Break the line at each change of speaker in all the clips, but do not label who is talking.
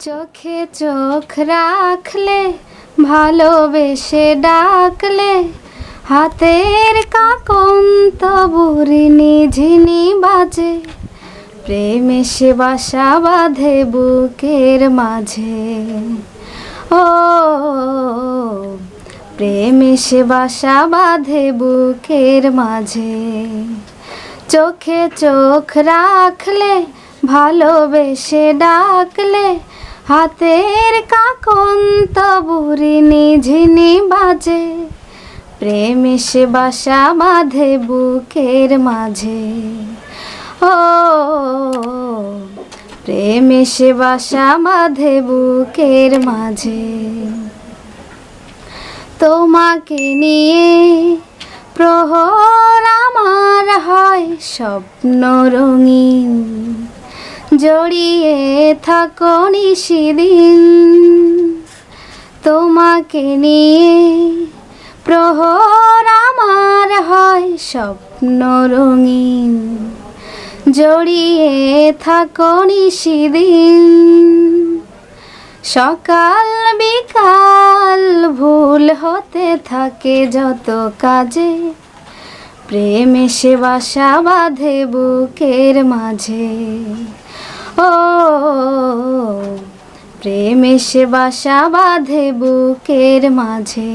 চোখে চোখ রাখলে, ভালোবেসে ডাকলে, হাতের কাকন তবুরি নিঝিনি বাজে, প্রেমে সে বাসা বাঁধে বুকের মাঝে। ও, প্রেমে সে বাসা বাঁধে বুকের মাঝে। চোখে চোখ রাখলে, ভালোবেসে ডাকলে হাতের কাকন তবুরি নিঝিনি বাজে, প্রেমে বাসা বাঁধে বুকের মাঝে। ও, প্রেমে বাসা বাঁধে বুকের মাঝে। তোমাকে নিয়ে প্রহর আমার হয় স্বপ্ন রঙিন জড়িয়ে থাকো নিশিদিন। তোমাকে নিয়ে প্রহর আমার হয় স্বপ্ন রঙিন। জড়িয়ে থাকো নিশিদিন। সকাল বিকাল ভুল হতে থাকে যত কাজে। প্রেম এসে বাসা বাঁধে বুকের মাঝে ও প্রেম এসে বাসা বাঁধে বুকের মাঝে।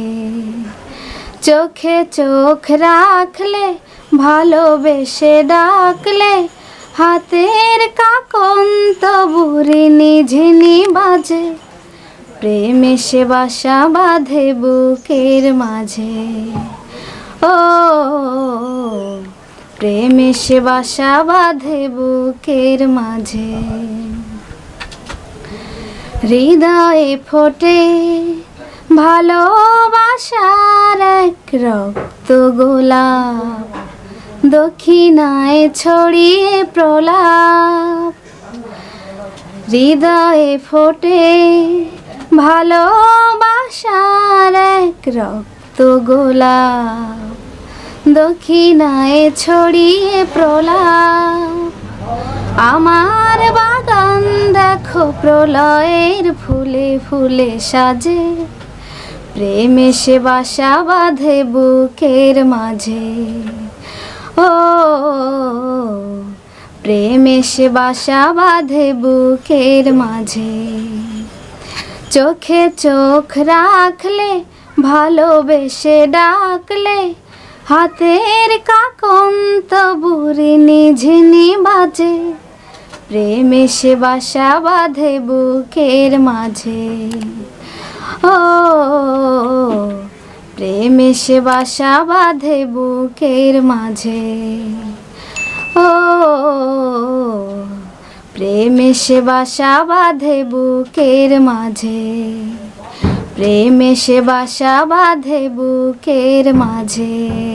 চোখে চোখ রাখলে, ভালোবেসে ডাকলে, হাতের কাকন তবুরি নিঝিনি বাজে প্রেমে সে বাসা বাঁধে বুকের মাঝে। ও, প্রেমে সে বাসা বাঁধে বুকের মাঝে। হৃদয়ে ফোটে ভালোবাসার এক রক্ত গোলাপ, দক্ষিণায় ছড়িয়ে প্রলাপ। হৃদয়ে ফোটে ভালোবাসার এক রক্ত গোলাপ, দক্ষিণায় ছড়িয়ে প্রলাপ। আমার প্রলয়ের ফুলে ফুলে সাজে, প্রেমে সে বাসা বাঁধে বুকের মাঝে। ও, প্রেমে সে বাসা বাঁধে বুকের মাঝে। চোখে চোখ রাখলে, ভালোবেসে ডাকলে, হাতের কাকন তবুরি নিঝিনি বাজে। প্রেমে সে বাসা বাঁধে বুকের মাঝে। ও, প্রেমে সে বাসা বাঁধে বুকের মাঝে। ও, প্রেমে সে বাসা বাঁধে বুকের মাঝে। প্রেমে সে বাসা বাঁধে বুকের মাঝে।